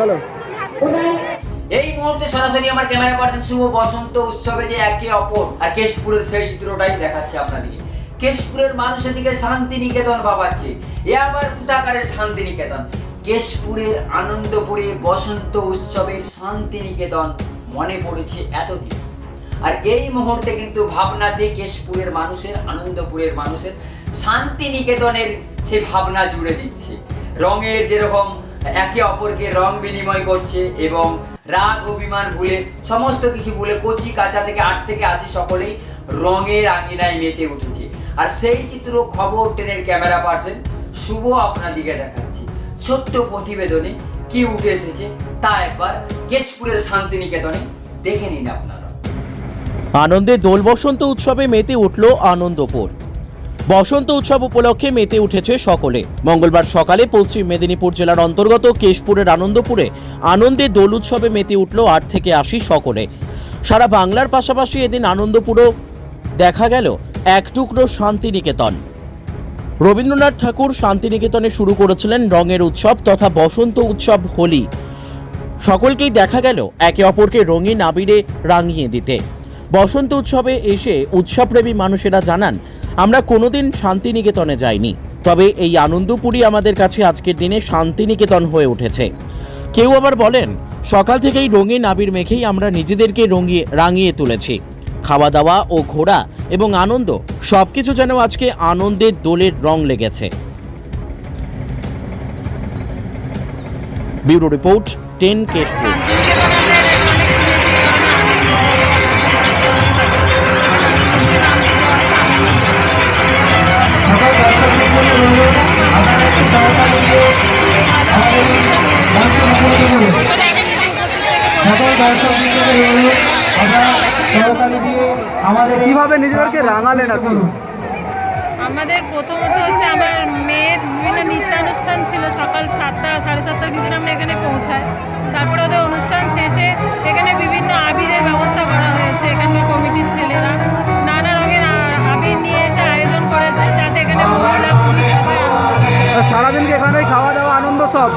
চলো। এই মুহূর্তে সরাসরি আমার ক্যামেরা পার্সন শুভ বসন্ত উৎসবে যে একে অপর আর কেশপুরের সেই চিত্রটাই দেখাচ্ছে আপনাদেরকে। কেশপুরের মানুষের দিকে শান্তি নিকেতন ভাবাচ্ছে। এ আবার নিকেতন কেশপুরের আনন্দপুরে বসন্ত উৎসবের মনে পড়েছে এতদিন। আর এই মুহূর্তে কিন্তু ভাবনাতে কেশপুরের মানুষের, আনন্দপুরের মানুষের শান্তি নিকেতনের সে ভাবনা জুড়ে দিচ্ছে। রঙের যেরকম একে অপরকে রং বিনিময় করছে এবং রাগ অভিমান ভুলে সমস্ত কিছু ভুলে কচি কাঁচা থেকে আট থেকে আশি সকলেই রঙের আঙিনায় মেতে উঠেছে। আর সেই চিত্র খবর টেনের ক্যামেরা পার্সন শুভ আপনাদিকে দেখাচ্ছি। ছোট্ট প্রতিবেদনে কি উঠে এসেছে তা একবার কেশপুরের শান্তিনিকেতনে দেখে নিন আপনারা। আনন্দে দোল বসন্ত উৎসবে মেতে উঠল আনন্দপুর। বসন্ত উৎসব উপলক্ষে মেতে উঠেছে সকলে। মঙ্গলবার সকালে পশ্চিম মেদিনীপুর জেলার অন্তর্গত কেশপুরের আনন্দপুরে আনন্দে দোল উৎসবে মেতে উঠল আট থেকে আশি সকলে। সারা বাংলার পাশাপাশি এদিন আনন্দপুরও দেখা গেল এক টুকরো শান্তিনিকেতন। রবীন্দ্রনাথ ঠাকুর শান্তিনিকেতনে শুরু করেছিলেন রঙের উৎসব তথা বসন্ত উৎসব হোলি। সকলকেই দেখা গেল একে অপরকে রঙিন আবিরে রাঙিয়ে দিতে। বসন্ত উৎসবে এসে উৎসবপ্রেমী মানুষেরা জানান আমরা কোনোদিন শান্তিনিকেতনে যাইনি। তবে এই আনন্দপুরী আমাদের কাছে আজকের দিনে শান্তিনিকেতন হয়ে উঠেছে। কেউ আবার বলেন, সকাল থেকেই রঙিন আবির মেখেই আমরা নিজেদেরকে রঙিয়ে রাঙিয়ে তুলেছি। খাওয়া দাওয়া ও ঘোরা এবং আনন্দ সব কিছু যেন আজকে আনন্দের দোলের রং লেগেছে। ব্যুরো রিপোর্ট, টেন কেশপুর সকল আমাদের কীভাবে নিজেদেরকে রাঙালেন আমাদের প্রথমত হচ্ছে আমার মেয়ের বিভিন্ন নৃত্যানুষ্ঠান ছিল সকাল সাতটা সাড়ে সাতটার ভিতরে আমরা এখানে পৌঁছাই। তারপরে ওদের অনুষ্ঠান শেষে এখানে বিভিন্ন আবিরের ব্যবস্থা করা হয়েছে এখানকার কমিটির ছেলেরা। নানা রঙের আবির নিয়ে এসে আয়োজন করেছে যাতে এখানে মহিলা পুরুষ সারাদিন এখানে খাওয়া দাওয়া আনন্দ সব?